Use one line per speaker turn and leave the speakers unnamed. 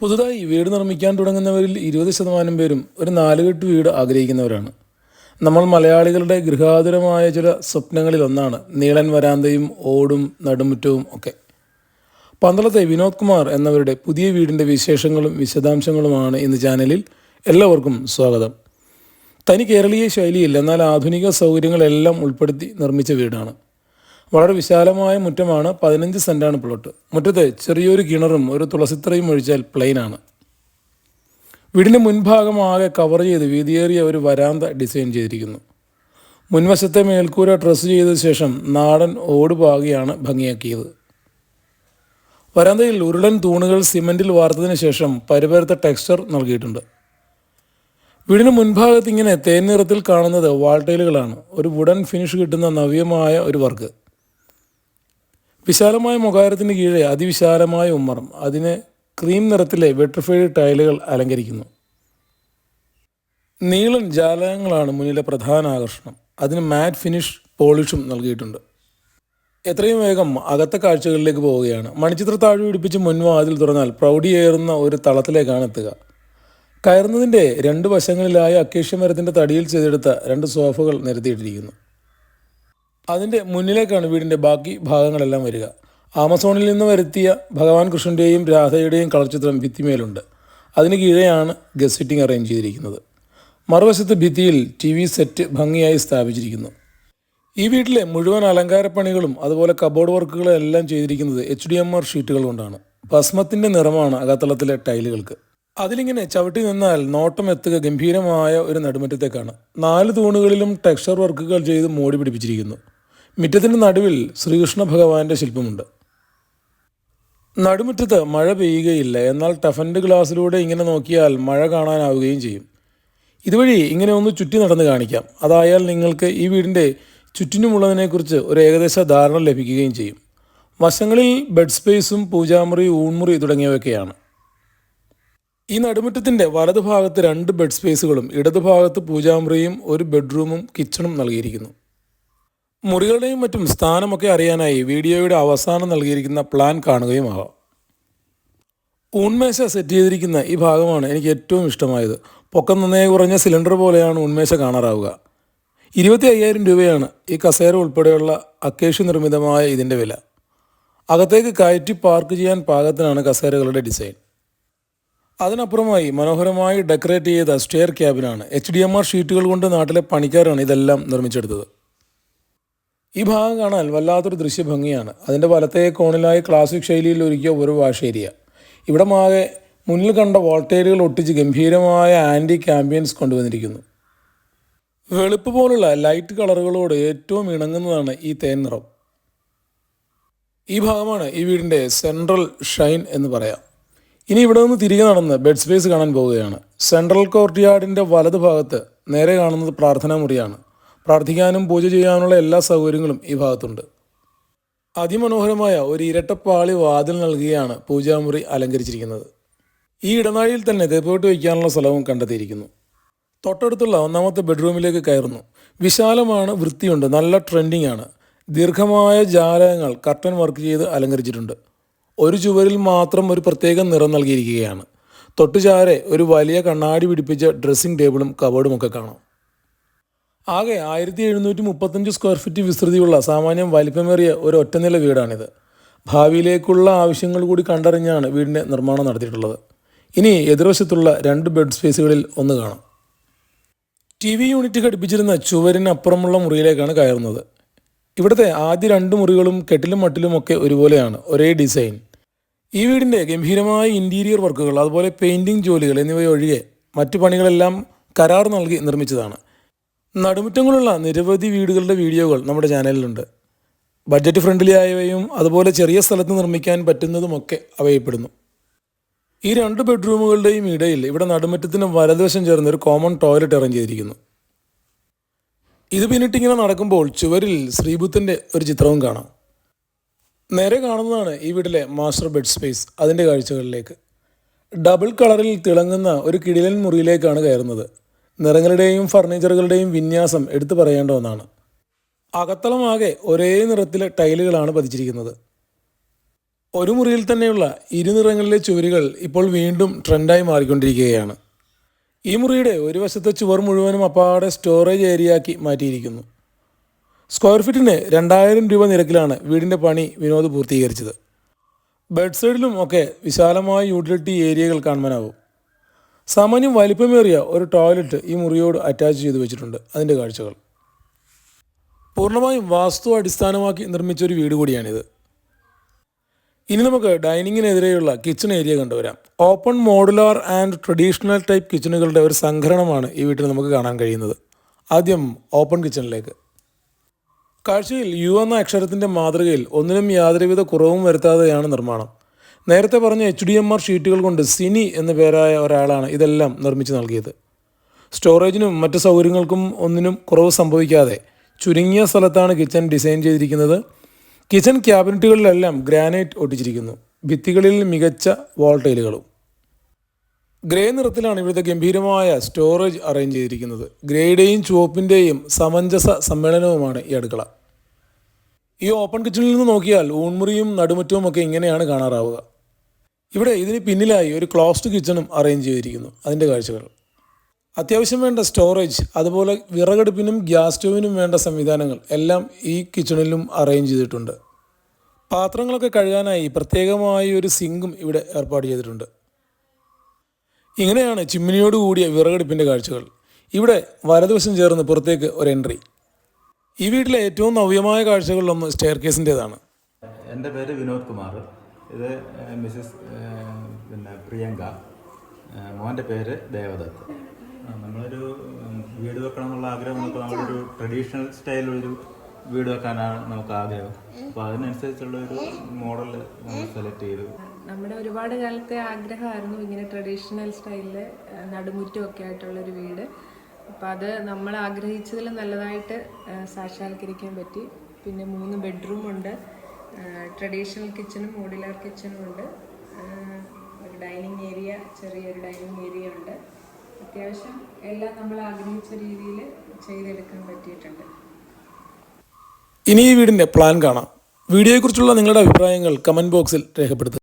പുതുതായി വീട് നിർമ്മിക്കാൻ തുടങ്ങുന്നവരിൽ ഇരുപത് ശതമാനം പേരും ഒരു നാലുകെട്ട് വീട് ആഗ്രഹിക്കുന്നവരാണ്. നമ്മൾ മലയാളികളുടെ ഗൃഹാതുരമായ ചില സ്വപ്നങ്ങളിൽ ഒന്നാണ് നീളൻ വരാന്തയും ഓടും നടുമുറ്റവും ഒക്കെ. പന്തളത്തെ വിനോദ് കുമാർ എന്നവരുടെ പുതിയ വീടിന്റെ വിശേഷങ്ങളും വിശദാംശങ്ങളുമാണ് ഇന്ന് ചാനലിൽ എല്ലാവർക്കും സ്വാഗതം. തനി കേരളീയ ശൈലിയിൽ എന്നാൽ ആധുനിക സൗകര്യങ്ങളെല്ലാം ഉൾപ്പെടുത്തി നിർമ്മിച്ച വീടാണ്. വളരെ വിശാലമായ മുറ്റമാണ് പതിനഞ്ച് സെന്റാണ് പ്ലോട്ട്. മുറ്റത്ത് ചെറിയൊരു കിണറും ഒരു തുളസിത്രയും ഒഴിച്ചാൽ പ്ലെയിനാണ്. വീടിന്റെ മുൻഭാഗം ആകെ കവർ ചെയ്ത് വീതിയേറിയ ഒരു വരാന്ത ഡിസൈൻ ചെയ്തിരിക്കുന്നു. മുൻവശത്തെ മേൽക്കൂര ഡ്രസ്സ് ചെയ്ത ശേഷം നാടൻ ഓട് പാകിയാണ് ഭംഗിയാക്കിയത്. വരാന്തയിൽ ഉരുളൻ തൂണുകൾ സിമന്റിൽ വാർത്തതിന് ശേഷം പരിപരത്ത ടെക്സ്ചർ നൽകിയിട്ടുണ്ട്. വീടിന് മുൻഭാഗത്ത് ഇങ്ങനെ തേൻ നിറത്തിൽ കാണുന്നത് വാൾട്ടൈലുകളാണ് ഒരു വുഡൻ ഫിനിഷ് കിട്ടുന്ന നവ്യമായ ഒരു വർക്ക്. വിശാലമായ മുഖാരത്തിന് കീഴെ അതിവിശാലമായ ഉമ്മറം അതിനെ ക്രീം നിറത്തിലെ വെട്രിഫൈഡ് ടൈലുകൾ അലങ്കരിക്കുന്നു. നീളൻ ജാലകങ്ങളാണ് മുന്നിലെ പ്രധാന ആകർഷണം. അതിന് മാറ്റ് ഫിനിഷ് പോളിഷും നൽകിയിട്ടുണ്ട്. എത്രയും വേഗം അകത്തെ കാഴ്ചകളിലേക്ക് പോവുകയാണ്. മണിച്ചിത്ര താഴെ പിടിപ്പിച്ച് മുൻവാതിൽ തുറന്നാൽ പ്രൗഢിയേറുന്ന ഒരു തളത്തിലേക്കാണ് എത്തുക. കയറുന്നതിന്റെ രണ്ട് വശങ്ങളിലായ അക്കേഷ്യ മരത്തിന്റെ തടിയിൽ ചെയ്തെടുത്ത രണ്ട് സോഫകൾ നിരത്തിയിട്ടിരിക്കുന്നു. അതിന്റെ മുന്നിലേക്കാണ് വീടിന്റെ ബാക്കി ഭാഗങ്ങളെല്ലാം വരിക. ആമസോണിൽ നിന്ന് വരുത്തിയ ഭഗവാൻ കൃഷ്ണന്റെയും രാധയുടെയും കളർ ചിത്രം ഭിത്തിമേലുണ്ട്. അതിന് കീഴെയാണ് ഗസ് സിറ്റിംഗ് അറേഞ്ച് ചെയ്തിരിക്കുന്നത്. മറുവശത്ത് ഭിത്തിയിൽ ടി വി സെറ്റ് ഭംഗിയായി സ്ഥാപിച്ചിരിക്കുന്നു. ഈ വീട്ടിലെ മുഴുവൻ അലങ്കാരപ്പണികളും അതുപോലെ കബോർഡ് വർക്കുകളും എല്ലാം ചെയ്തിരിക്കുന്നത് എച്ച് ഡി എം ആർ ഷീറ്റുകൾ കൊണ്ടാണ്. ഭസ്മത്തിന്റെ നിറമാണ് അകത്തളത്തിലെ ടൈലുകൾക്ക്. അതിലിങ്ങനെ ചവിട്ടി നിന്നാൽ നോട്ടം എത്തുക ഗംഭീരമായ ഒരു നടുമുറ്റത്തേക്കാണ്. നാല് തൂണുകളിലും ടെക്സ്ചർ വർക്കുകൾ ചെയ്ത് മോടി പിടിപ്പിച്ചിരിക്കുന്നു. മുറ്റത്തിന്റെ നടുവിൽ ശ്രീകൃഷ്ണ ഭഗവാന്റെ ശില്പമുണ്ട്. നടുമുറ്റത്ത് മഴ പെയ്യുകയില്ല. എന്നാൽ ടഫന്റെ ഗ്ലാസ്സിലൂടെ ഇങ്ങനെ നോക്കിയാൽ മഴ കാണാനാവുകയും ചെയ്യും. ഇതുവഴി ഇങ്ങനെ ഒന്ന് ചുറ്റി നടന്ന് കാണിക്കാം. അതായാൽ നിങ്ങൾക്ക് ഈ വീടിന്റെ ചുറ്റിനുമുള്ളതിനെക്കുറിച്ച് ഒരു ഏകദേശ ധാരണ ലഭിക്കുകയും ചെയ്യും. വശങ്ങളിൽ ബെഡ് സ്പേസും പൂജാമുറി ഊൺമുറി തുടങ്ങിയവയൊക്കെയാണ്. ഈ നടുമുറ്റത്തിന്റെ വലതുഭാഗത്ത് രണ്ട് ബെഡ് സ്പേസുകളും ഇടതുഭാഗത്ത് പൂജാമുറിയും ഒരു ബെഡ്റൂമും കിച്ചണും നൽകിയിരിക്കുന്നു. മുറികളുടെയും മറ്റും സ്ഥാനമൊക്കെ അറിയാനായി വീഡിയോയുടെ അവസാനം നൽകിയിരിക്കുന്ന പ്ലാൻ കാണുകയുമാകാം ഊൺമേശ സെറ്റ് ചെയ്തിരിക്കുന്ന ഈ ഭാഗമാണ് എനിക്ക് ഏറ്റവും ഇഷ്ടമായത്. പൊക്കം നന്നേ കുറഞ്ഞ സിലിണ്ടർ പോലെയാണ് ഉന്മേശ കാണാറാവുക. ഇരുപത്തി അയ്യായിരം രൂപയാണ് ഈ കസേര ഉൾപ്പെടെയുള്ള അക്കേഷ്യ നിർമ്മിതമായ ഇതിന്റെ വില. അകത്തേക്ക് കയറ്റി പാർക്ക് ചെയ്യാൻ പാകത്തിനാണ് കസേരകളുടെ ഡിസൈൻ. അതിനപ്പുറമായി മനോഹരമായി ഡെക്കറേറ്റ് ചെയ്ത സ്റ്റെയർ ക്യാബിനാണ് എച്ച് ഡി എം ആർ ഷീറ്റുകൾ കൊണ്ട് നാട്ടിലെ പണിക്കാരാണ് ഇതെല്ലാം നിർമ്മിച്ചെടുത്തത്. ഈ ഭാഗം കാണാൻ വല്ലാത്തൊരു ദൃശ്യഭംഗിയാണ്. അതിന്റെ വലത്തെ കോണിലായി ക്ലാസിക് ശൈലിയിൽ ഒരുക്കിയ ഒരു വാഷേരിയ ഇവിടെ മാകെ മുന്നിൽ കണ്ട വോൾട്ടേജുകൾ ഒട്ടിച്ച് ഗംഭീരമായ ആന്റി ക്യാമ്പിയൻസ് കൊണ്ടുവന്നിരിക്കുന്നു. വെളുപ്പ് പോലുള്ള ലൈറ്റ് കളറുകളോട് ഏറ്റവും ഇണങ്ങുന്നതാണ് ഈ തേൻ നിറം. ഈ ഭാഗമാണ് ഈ വീടിന്റെ സെൻട്രൽ ഷൈൻ എന്ന് പറയാം. ഇനി ഇവിടെ നിന്ന് തിരികെ നടന്ന് ബെഡ് സ്പേസ് കാണാൻ പോവുകയാണ്. സെൻട്രൽ കോർട്ട് യാർഡിന്റെ വലത് ഭാഗത്ത് നേരെ കാണുന്നത് പ്രാർത്ഥനാ മുറിയാണ് പ്രാർത്ഥിക്കാനും പൂജ ചെയ്യാനുള്ള എല്ലാ സൗകര്യങ്ങളും ഈ ഭാഗത്തുണ്ട്. അതിമനോഹരമായ ഒരു ഇരട്ടപ്പാളി വാതിൽ നൽകുകയാണ് പൂജാമുറി അലങ്കരിച്ചിരിക്കുന്നത്. ഈ ഇടനാഴിയിൽ തന്നെ തെപ്പോട്ട് വയ്ക്കാനുള്ള സ്ഥലവും കണ്ടെത്തിയിരിക്കുന്നു. തൊട്ടടുത്തുള്ള ഒന്നാമത്തെ ബെഡ്റൂമിലേക്ക് കയറുന്നു. വിശാലമാണ് വൃത്തിയുണ്ട് നല്ല ട്രെൻഡിങ് ആണ്. ദീർഘമായ ജാലകങ്ങൾ കർട്ടൻ വർക്ക് ചെയ്ത് അലങ്കരിച്ചിട്ടുണ്ട്. ഒരു ചുവരിൽ മാത്രം ഒരു പ്രത്യേക നിറം നൽകിയിരിക്കുകയാണ്. തൊട്ടുചാരെ ഒരു വലിയ കണ്ണാടി പിടിപ്പിച്ച ഡ്രസ്സിംഗ് ടേബിളും കബോർഡും ഒക്കെ കാണാം. ആകെ ആയിരത്തി എഴുന്നൂറ്റി മുപ്പത്തഞ്ച് സ്ക്വയർ ഫീറ്റ് വിസ്തൃതിയുള്ള സാമാന്യം വലിപ്പമേറിയ ഒരു ഒറ്റനില വീടാണിത്. ഭാവിയിലേക്കുള്ള ആവശ്യങ്ങൾ കൂടി കണ്ടറിഞ്ഞാണ് വീടിന്റെ നിർമ്മാണം നടത്തിയിട്ടുള്ളത്. ഇനി എതിർവശത്തുള്ള രണ്ട് ബെഡ് സ്പേസുകളിൽ ഒന്ന് കാണാം. ടി വി യൂണിറ്റ് ഘടിപ്പിച്ചിരുന്ന ചുവരിനപ്പുറമുള്ള മുറിയിലേക്കാണ് കയറുന്നത്. ഇവിടുത്തെ ആദ്യ രണ്ട് മുറികളും കെട്ടിലും മട്ടിലും ഒക്കെ ഒരുപോലെയാണ് ഒരേ ഡിസൈൻ ഈ വീടിന്റെ ഗംഭീരമായ ഇന്റീരിയർ വർക്കുകൾ അതുപോലെ പെയിന്റിംഗ് ജോലികൾ എന്നിവയൊഴികെ മറ്റു പണികളെല്ലാം കരാർ നൽകി നിർമ്മിച്ചതാണ്. നടുമുറ്റങ്ങളുള്ള നിരവധി വീടുകളുടെ വീഡിയോകൾ നമ്മുടെ ചാനലിലുണ്ട്. ബഡ്ജറ്റ് ഫ്രണ്ട്ലി ആയവയും അതുപോലെ ചെറിയ സ്ഥലത്ത് നിർമ്മിക്കാൻ പറ്റുന്നതുമൊക്കെ അവയപ്പെടുന്നു. ഈ രണ്ട് ബെഡ്റൂമുകളുടെയും ഇടയിൽ ഇവിടെ നടുമുറ്റത്തിന് വലതുവശം ചേർന്ന് ഒരു കോമൺ ടോയ്ലറ്റ് അറേഞ്ച് ചെയ്തിരിക്കുന്നു. ഇത് പിന്നിട്ടിങ്ങനെ നടക്കുമ്പോൾ ചുവരിൽ ശ്രീബുദ്ധന്റെ ഒരു ചിത്രവും കാണാം. നേരെ കാണുന്നതാണ് ഈ വീട്ടിലെ മാസ്റ്റർ ബെഡ് സ്പേസ് അതിന്റെ കാഴ്ചകളിലേക്ക്. ഡബിൾ കളറിൽ തിളങ്ങുന്ന ഒരു കിടിലൻ മുറിയിലേക്കാണ് കയറുന്നത്. നിറങ്ങളുടെയും ഫർണിച്ചറുകളുടെയും വിന്യാസം എടുത്തു പറയേണ്ട ഒന്നാണ്. അകത്തളമാകെ ഒരേ നിറത്തിലെ ടൈലുകളാണ് പതിച്ചിരിക്കുന്നത്. ഒരു മുറിയിൽ തന്നെയുള്ള ഇരുനിറങ്ങളിലെ ചുവരുകൾ ഇപ്പോൾ വീണ്ടും ട്രെൻഡായി മാറിക്കൊണ്ടിരിക്കുകയാണ്. ഈ മുറിയുടെ ഒരു വശത്തെ ചുവർ മുഴുവനും അപ്പാടെ സ്റ്റോറേജ് ഏരിയയാക്കി മാറ്റിയിരിക്കുന്നു. സ്ക്വയർ ഫീറ്റിന് രണ്ടായിരം രൂപ നിരക്കിലാണ് വീടിന്റെ പണി വിനോദ് പൂർത്തീകരിച്ചത്. ബെഡ്സൈഡിലും ഒക്കെ വിശാലമായ യൂട്ടിലിറ്റി ഏരിയകൾ കാണുവാനാവും. സാമാന്യം വലിപ്പമേറിയ ഒരു ടോയ്ലറ്റ് ഈ മുറിയോട് അറ്റാച്ച് ചെയ്ത് വെച്ചിട്ടുണ്ട്. അതിന്റെ കാഴ്ചകൾ. പൂർണമായും വാസ്തു അടിസ്ഥാനമാക്കി നിർമ്മിച്ച ഒരു വീട് കൂടിയാണിത്. ഇനി നമുക്ക് ഡൈനിങ്ങിനെതിരെയുള്ള kitchen area കണ്ടുവരാം. Open modular and traditional type കിച്ചണുകളുടെ ഒരു സംഘടനമാണ് ഈ വീട്ടിൽ നമുക്ക് കാണാൻ കഴിയുന്നത്. ആദ്യം ഓപ്പൺ കിച്ചണിലേക്ക്. കാഴ്ചയിൽ യു എന്ന അക്ഷരത്തിന്റെ മാതൃകയിൽ ഒന്നിനും യാതൊരുവിധ കുറവും വരുത്താതെയാണ് നിർമ്മാണം. നേരത്തെ പറഞ്ഞ എച്ച് ഡി എം ആർ ഷീറ്റുകൾ കൊണ്ട് സിനി എന്ന പേരായ ഒരാളാണ് ഇതെല്ലാം നിർമ്മിച്ചു നൽകിയത്. സ്റ്റോറേജിനും മറ്റ് സൗകര്യങ്ങൾക്കും ഒന്നിനും കുറവ് സംഭവിക്കാതെ ചുരുങ്ങിയ സ്ഥലത്താണ് കിച്ചൺ ഡിസൈൻ ചെയ്തിരിക്കുന്നത്. കിച്ചൺ ക്യാബിനറ്റുകളിലെല്ലാം ഗ്രാനൈറ്റ് ഒട്ടിച്ചിരിക്കുന്നു. ഭിത്തികളിൽ മികച്ച വോൾട്ടൈലുകളും ഗ്രേ നിറത്തിലാണ് ഇവിടുത്തെ ഗംഭീരമായ സ്റ്റോറേജ് അറേഞ്ച് ചെയ്തിരിക്കുന്നത്. ഗ്രേയുടെയും ചുവപ്പിന്റെയും സമഞ്ജസ സമ്മേളനവുമാണ് ഈ അടുക്കള. ഈ ഓപ്പൺ കിച്ചണിൽ നിന്ന് നോക്കിയാൽ ഊൺമുറിയും നടുമുറ്റവും ഒക്കെ ഇങ്ങനെയാണ് കാണാറാവുക. ഇവിടെ ഇതിന് പിന്നിലായി ഒരു ക്ലോസ്ഡ് കിച്ചണും അറേഞ്ച് ചെയ്തിരിക്കുന്നു അതിന്റെ കാഴ്ചകൾ. അത്യാവശ്യം വേണ്ട സ്റ്റോറേജ് അതുപോലെ വിറകടുപ്പിനും ഗ്യാസ് സ്റ്റോവിനും വേണ്ട സംവിധാനങ്ങൾ എല്ലാം ഈ കിച്ചണിലും അറേഞ്ച് ചെയ്തിട്ടുണ്ട്. പാത്രങ്ങളൊക്കെ കഴുകാനായി പ്രത്യേകമായി ഒരു സിങ്കും ഇവിടെ ഏർപ്പാട് ചെയ്തിട്ടുണ്ട്. ഇങ്ങനെയാണ് ചിമ്മിനിയോട് കൂടിയ വിറകടുപ്പിന്റെ കാഴ്ചകൾ. ഇവിടെ വലതുവശം ചേർന്ന് പുറത്തേക്ക് ഒരു എൻട്രി ഈ വീട്ടിലെ ഏറ്റവും നവ്യമായ കാഴ്ചകളിലൊന്ന് സ്റ്റെയർ കേസിന്റേതാണ്
എന്റെ പേര് വിനോദ് കുമാർ. ഇത് മിസ്സസ് പിന്നെ പ്രിയങ്ക മോന്റെ പേര് ദേവദത്ത്. നമ്മളൊരു വീട് വെക്കണം എന്നുള്ള ആഗ്രഹം നമുക്ക് നമ്മളൊരു ട്രഡീഷണൽ സ്റ്റൈലൊരു വീട് വെക്കാനാണ് നമുക്ക് ആഗ്രഹം. അപ്പോൾ അതിനനുസരിച്ചുള്ള ഒരു മോഡൽ നമ്മൾ സെലക്ട് ചെയ്തു.
നമ്മുടെ ഒരുപാട് കാലത്തെ ആഗ്രഹമായിരുന്നു ഇങ്ങനെ ട്രഡീഷണൽ സ്റ്റൈലിൽ ഒക്കെ ആയിട്ടുള്ളൊരു വീട്. അപ്പോൾ അത് നമ്മൾ ആഗ്രഹിച്ചതിൽ നല്ലതായിട്ട് സാക്ഷാത്കരിക്കാൻ പറ്റി. പിന്നെ മൂന്ന് ബെഡ്റൂം ഉണ്ട് ട്രഡീഷണൽ കിച്ചണും മോഡുലാർ കിച്ചണും ഉണ്ട്. ഒരു ഡൈനിങ് ഏരിയ ചെറിയൊരു ഡൈനിങ് ഏരിയ ഉണ്ട്. അത്യാവശ്യം എല്ലാം നമ്മൾ ആഗ്രഹിച്ച രീതിയിൽ ചെയ്തെടുക്കാൻ പറ്റിയിട്ടുണ്ട്.
ഇനി ഈ വീടിന്റെ പ്ലാൻ കാണാം. വീഡിയോയെക്കുറിച്ചുള്ള നിങ്ങളുടെ അഭിപ്രായങ്ങൾ കമന്റ് ബോക്സിൽ രേഖപ്പെടുത്തുക.